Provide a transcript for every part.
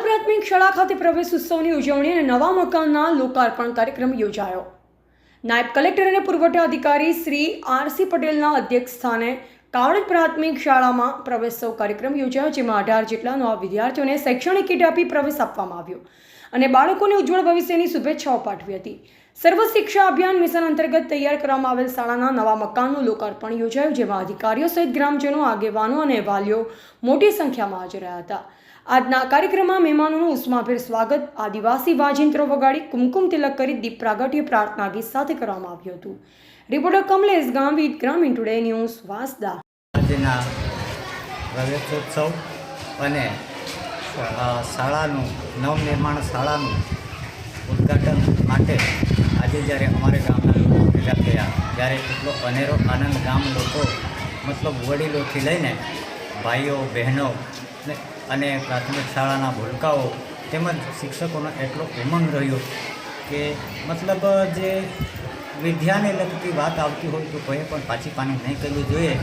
પ્રાથમિક શાળા ખાતે પ્રવેશ ઉત્સવની ઉજવણી અને નવા મકાનના લોકાર્પણ કાર્યક્રમ યોજાયો. નાયબ કલેક્ટર અને પુરવઠા અધિકારી શ્રી આરસી પટેલના અધ્યક્ષ સ્થાને કાવડ પ્રાથમિક શાળામાં પ્રવેશોત્સવ કાર્યક્રમ યોજાયો, જેમાં અઢાર જેટલા નવા વિદ્યાર્થીઓને શૈક્ષણિક કીટ આપી પ્રવેશ આપવામાં આવ્યો અને બાળકોને ઉજ્જવળ ભવિષ્યની શુભેચ્છાઓ પાઠવી હતી. સર્વ શિક્ષા અભિયાન મિશન અંતર્ગત તૈયાર કરવામાં આવેલ શાળાના નવા મકાનનું લોકાર્પણ યોજાયું, જેમાં અધિકારીઓ સહિત ગ્રામજનો, આગેવાનો અને વાલીઓ મોટી સંખ્યામાં હાજર રહ્યા હતા. આજના કાર્યક્રમમાં મહેમાનોનું ઉષ્માભેર સ્વાગત. આદિવાસી વાજિંત્રો વગાડી કુમકુમ તિલક કરી દીપ પ્રાગટ્ય પ્રાર્થના ગીત સાથે કરવામાં આવ્યું હતું. રિપોર્ટર કમલેશ ગામવિત ગ્રામીણ ટુડે ન્યૂઝ, વાંસદા. પ્રવેશોત્સવ અને શાળાનું, નવનિર્માણ શાળાનું ઉદ્ઘાટન માટે આજે જ્યારે અમારે ગામના લોકો ભેગા થયા, ત્યારે એટલો અનેરો આનંદ ગામ લોકો, મતલબ વડીલોથી લઈને ભાઈઓ, બહેનો ને- અને પ્રાથમિક શાળાના ભૂલકાઓ તેમજ શિક્ષકોનો એટલો ઉમંગ રહ્યો કે મતલબ જે વિદ્યાને લગતી વાત આવતી હોય તો કોઈએ પણ પાછી પાની નહીં કરવી જોઈએ.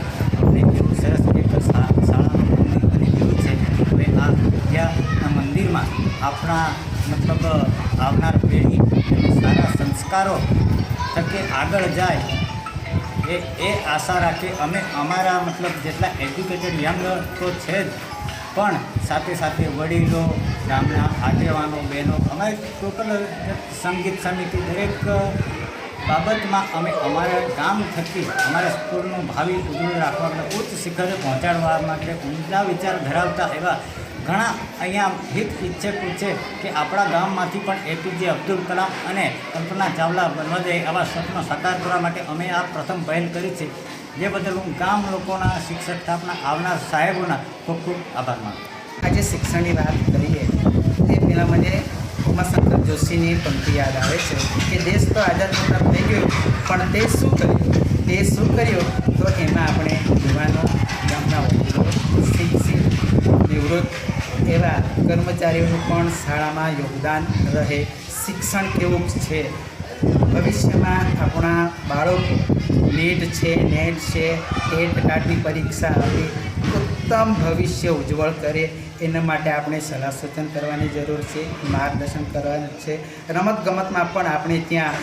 અને એવું સરસ એક શાળાનું બની ગયું છે. હવે આ વિદ્યાના મંદિરમાં આપણા મતલબ આવનાર પેઢી સારા સંસ્કારો થકી આગળ જાય એ એ આશા રાખી અમે અમારા મતલબ જેટલા એજ્યુકેટેડ યંગ તો છે જ. પણ સાથે સાથે વડીલો, ગામના આગેવાનો, બહેનો અમારે ટોટલ સંગીત સમિતિ દરેક બાબતમાં અમે અમારા ગામ થકી અમારા સ્કૂલનું ભાવિ ઉજળું રાખવા માટે ઉચ્ચ શિખરે પહોંચાડવા માટે ઊંડા વિચાર ધરાવતા એવા ઘણા અહીંયા હિત ઈચ્છકો છે કે આપણા ગામમાંથી પણ એપીજે અબ્દુલ કલામ અને કલ્પના ચાવલા બનવા દે આવા સ્વપ્ન સાકાર કરવા માટે અમે આ પ્રથમ પહેલ કરી છે. જે બદલ હું ગામ લોકોના શિક્ષક સ્થાપના આવનાર સાહેબોના ખૂબ ખૂબ આભાર માનું આજે શિક્ષણની વાત કરીએ, તે પહેલાં મને ઉમાશંકર જોશીની પંક્તિ યાદ આવે છે કે દેશ તો આઝાદ થતાં થઈ ગયો, પણ તે શું કર્યું? તે શું કર્યું? તો એમાં આપણે યુવાનો, ગામના વડીલો, શિક્ષિત, નિવૃત્ત એવા કર્મચારીઓનું પણ શાળામાં યોગદાન રહે. શિક્ષણ કેવું છે? ભવિષ્યમાં આપણા બાળકો નીટ છે, નેટ છે ટેટ ટાટની પરીક્ષા આવે ઉત્તમ ભવિષ્ય ઉજ્જવળ કરે. એના માટે આપણે સલાહ સૂચન કરવાની જરૂર છે, માર્ગદર્શન કરવાનું છે. રમતગમતમાં પણ આપણે ત્યાં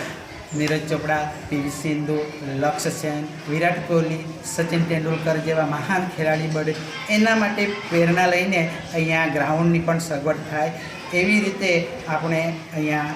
નીરજ ચોપડા, પીવી સિંધુ લક્ષ્ય સેન વિરાટ કોહલી, સચિન તેંડુલકર જેવા મહાન ખેલાડી બને. એના માટે પ્રેરણા લઈને અહીંયા ગ્રાઉન્ડની પણ સગવડ થાય. એવી રીતે આપણે અહીંયા